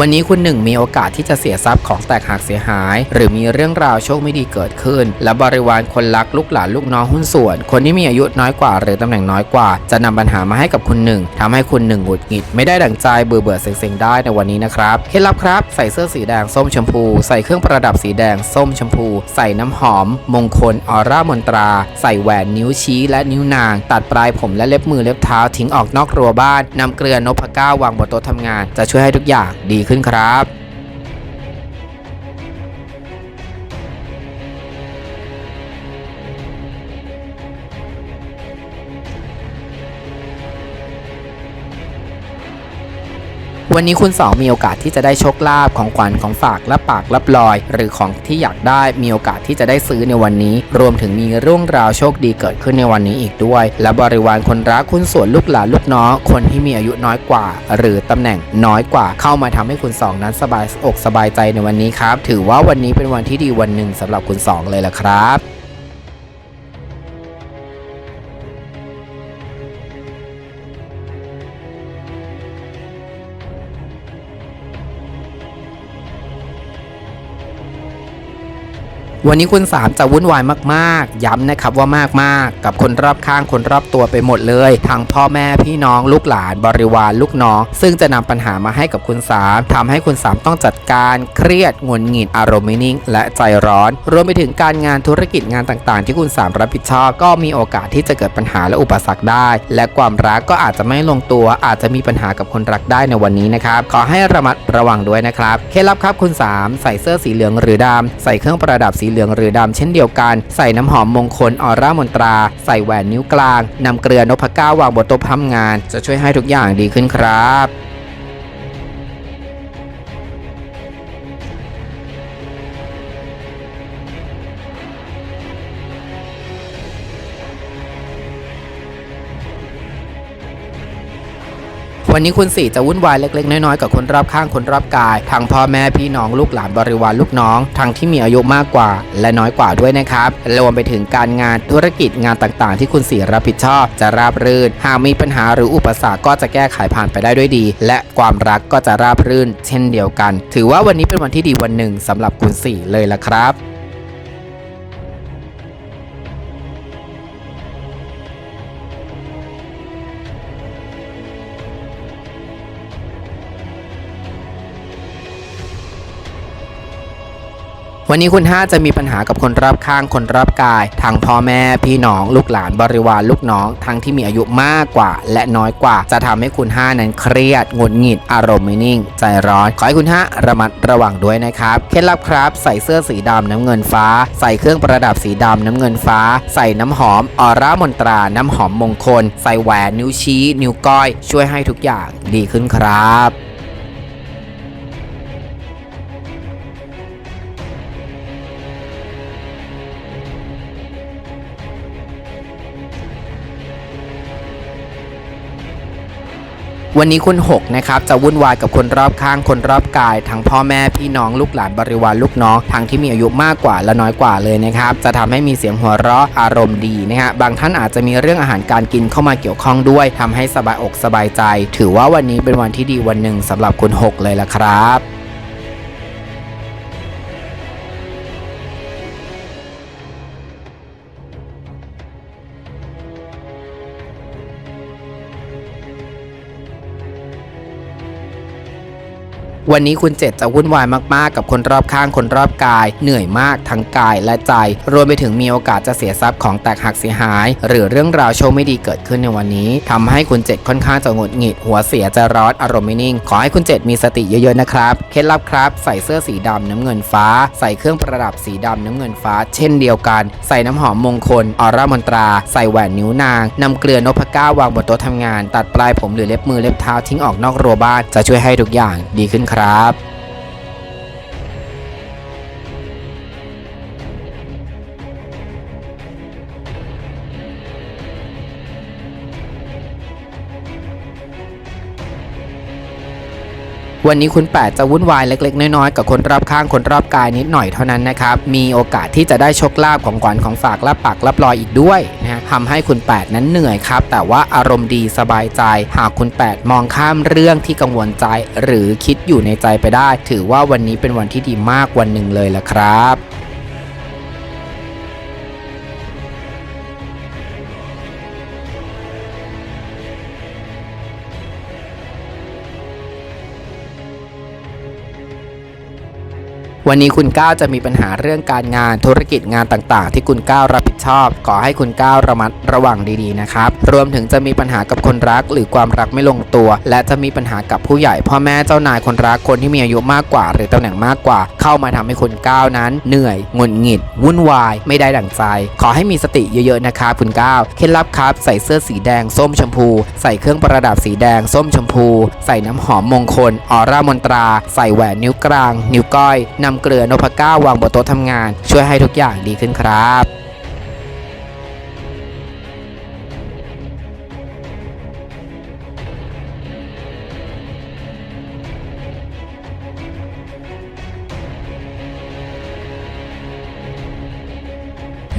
วันนี้คุณหนึ่งมีโอกาสที่จะเสียทรัพย์ของแตกหักเสียหาย หรือมีเรื่องราวโชคไม่ดีเกิดขึ้น และบริวารคนรักลูกหลานลูกน้องหุ้นส่วน คนที่มีอายุน้อยกว่า หรือตำแหน่งน้อยกว่า จะนำปัญหามาให้กับคุณหนึ่งทำให้คุณหนึ่งหงุดหงิดไม่ได้ดั่งใจเบื่อเบื่อเซ็งๆได้ในวันนี้นะครับเคล็ดลับครับใส่เสื้อสีแดงส้มชมพู ใส่เครื่องประดับสีแดงส้มชมพู ใส่น้ำหอม มงคลออร่ามนตรา ใส่แหวนนิ้วชี้และนิ้วนาง ตัดปลายผมและเล็บมือเล็บเท้าทิ้งออกนอกรั้วบ้านนำเกลือนพก้าวางบนโต๊ะทำงาน จะช่วยให้ทุกอย่างดีขึ้นครับ วันนี้คุณสองมีโอกาสที่จะได้โชคลาภของขวัญของฝากและปากรับลอย หรือของที่อยากได้มีโอกาสที่จะได้ซื้อในวันนี้ รวมถึงมีเรื่องราวโชคดีเกิดขึ้นในวันนี้อีกด้วย และบริวารคนรักคุณส่วนลูกหลานลูกน้องคนที่มีอายุน้อยกว่า หรือตำแหน่งน้อยกว่าเข้ามาทำให้คุณสองนั้นสบายอกสบายใจในวันนี้ครับ ถือว่าวันนี้เป็นวันที่ดีวันหนึ่งสำหรับคุณสองเลยละครับ วันนี้คุณสามจะวุ่นวายมากๆ ย้ำนะครับว่ามากๆกกับคนรอบข้างคนรอบตัวไปหมดเลย ทั้งพ่อแม่พี่น้องลูกหลานบริวารลูกน้อง ซึ่งจะนำปัญหามาให้กับคุณสามทำให้คุณสามต้องจัดการเครียดงุดหงิดอารมณ์ไม่นิ่ง และใจร้อน รวมไปถึงการงานธุรกิจงานต่างๆ ที่คุณสามรับผิดชอบ ก็มีโอกาสที่จะเกิดปัญหาและอุปสรรคได้ และความรักก็อาจจะไม่ลงตัว อาจจะมีปัญหากับคนรักได้ในวันนี้นะครับขอให้ระมัดระวังด้วยนะครับเคล็ดลับครับคุณสามใส่เสื้อสีเหลืองหรือดำใส่เครื่องประดับสีเหลืองหรือดำเช่นเดียวกัน ใส่น้ำหอมมงคลออร่ามนตรา ใส่แหวนนิ้วกลางนำเกลือนพก้าวางบนโต๊ะทำงาน จะช่วยให้ทุกอย่างดีขึ้นครับ วันนี้คุณสี่จะวุ่นวายเล็กๆ น้อยๆ กับคนรอบข้างคนรอบกาย ทั้งพ่อแม่พี่น้องลูกหลานบริวารลูกน้อง ทั้งที่มีอายุมากกว่า และน้อยกว่าด้วยนะครับ รวมไปถึงการงานธุรกิจงานต่างๆ ที่คุณสี่รับผิดชอบ จะราบรื่น หากมีปัญหาหรืออุปสรรคก็จะแก้ไขผ่านไปได้ด้วยดี และความรักก็จะราบรื่น เช่นเดียวกัน ถือว่าวันนี้เป็นวันที่ดีวันหนึ่งสำหรับคุณสี่เลยละครับ วันนี้คุณห้าจะมีปัญหากับคนรอบข้างคนรอบกายทั้งพ่อแม่พี่น้อง ลูกหลานบริวารลูกน้อง ทั้งที่มีอายุมากกว่า และน้อยกว่า จะทำให้คุณห้านั้นเครียดหงุดหงิดอารมณ์ไม่นิ่ง ใจร้อน ขอให้คุณห้าระมัดระวังด้วยนะครับเคล็ดลับครับใส่เสื้อสีดำน้ำเงินฟ้า ใส่เครื่องประดับสีดำน้ำเงินฟ้า ใส่น้ำหอมออร่ามนตราน้ำหอมมงคล ใส่แหวนนิ้วชี้ นิ้วก้อย ช่วยให้ทุกอย่างดีขึ้นครับ วันนี้คุณ6นะครับจะวุ่นวายกับคนรอบข้างคนรอบกาย ทั้งพ่อแม่พี่น้องลูกหลานบริวารลูกน้องทั้งที่มีอายุมากกว่าและน้อยกว่าเลยนะครับจะทำให้มีเสียงหัวเราะอารมณ์ดีนะฮะบางท่านอาจจะมีเรื่องอาหารการกินเข้ามาเกี่ยวข้องด้วยทำให้สบายอกสบายใจ ถือว่าวันนี้เป็นวันที่ดีวันหนึ่งสำหรับคุณ6เลยละครับ วันนี้คุณเจ็ดจะวุ่นวายมากๆ กับคนรอบข้างคนรอบกาย เหนื่อยมากทั้งกายและใจ รวมไปถึงมีโอกาสจะเสียทรัพย์ของแตกหักเสียหาย หรือเรื่องราวโชคไม่ดีเกิดขึ้นในวันนี้ทำให้คุณเจ็ดค่อนข้างจะหงุดหงิด หัวเสียจะร้อนอารมณ์ไม่นิ่ง ขอให้คุณเจ็ดมีสติเยอะๆนะครับ เคล็ดลับครับ ใส่เสื้อสีดำน้ำเงินฟ้า ใส่เครื่องประดับสีดำน้ำเงินฟ้า เช่นเดียวกัน ใส่น้ำหอมมงคลออร่ามนตรา ใส่แหวนนิ้วนางนำเกลือนพเก้าวางบนโต๊ะทำงาน ตัดปลายผมหรือเล็บมือเล็บเท้าทิ้งออกนอกรัวบ้านจะช่วยให้ทุกอย่างดีขึ้นครับครับ วันนี้คุณแปดจะวุ่นวายเล็ก ๆ น้อยๆ กับคนรอบข้างคนรอบกายนิดหน่อยเท่านั้นนะครับ มีโอกาสที่จะได้โชคลาภของขวัญของฝากรับปากรับรอยอีกด้วยนะฮะทำให้คุณแปดนั้นเหนื่อยครับ แต่ว่าอารมณ์ดีสบายใจ หากคุณแปดมองข้ามเรื่องที่กังวลใจ หรือคิดอยู่ในใจไปได้ ถือว่าวันนี้เป็นวันที่ดีมากวันหนึ่งเลยละครับ วันนี้คุณก้าวจะมีปัญหาเรื่องการงานธุรกิจงานต่างๆ ที่คุณก้าวรับผิดชอบ ขอให้คุณก้าวระมัดระวังดีๆนะครับ รวมถึงจะมีปัญหากับคนรักหรือความรักไม่ลงตัว และจะมีปัญหากับผู้ใหญ่พ่อแม่เจ้านายคนรักคนที่มีอายุมากกว่า หรือตำแหน่งมากกว่า เข้ามาทำให้คุณก้าวนั้น เหนื่อยงุดหงิด วุ่นวาย ไม่ได้ดั่งใจ ขอให้มีสติเยอะๆนะครับคุณก้าวเคล็ดลับครับ ใส่เสื้อสีแดงส้มชมพู ใส่เครื่องประดับสีแดงส้มชมพู ใส่น้ำหอมมงคลออร่ามนตรา ใส่แหวนนิ้วกลาง นิ้วก้อยนำเกลือนพก้าวางบนโต๊ะทำงาน ช่วยให้ทุกอย่างดีขึ้นครับ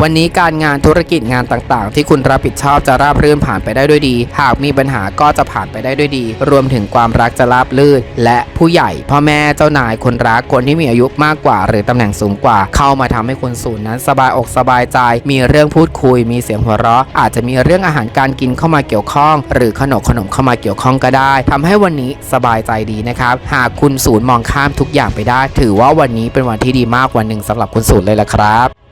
วันนี้การงานธุรกิจงานต่างๆ ที่คุณรับผิดชอบจะราบรื่นผ่านไปได้ด้วยดี หากมีปัญหาก็จะผ่านไปได้ด้วยดี รวมถึงความรักจะราบรื่น และผู้ใหญ่ พ่อแม่เจ้านายคนรักคนที่มีอายุมากกว่า หรือตำแหน่งสูงกว่า เข้ามาทำให้คุณสูนนั้นสบายอกสบายใจ มีเรื่องพูดคุย มีเสียงหัวเราะ อาจจะมีเรื่องอาหารการกินเข้ามาเกี่ยวข้อง หรือขนมขนมเข้ามาเกี่ยวข้องก็ได้ทำให้วันนี้สบายใจดีนะครับ หากคุณศูนย์มองข้ามทุกอย่างไปได้ ถือว่าวันนี้เป็นวันที่ดีมากวันหนึ่งสำหรับคุณศูนย์เลยละครับ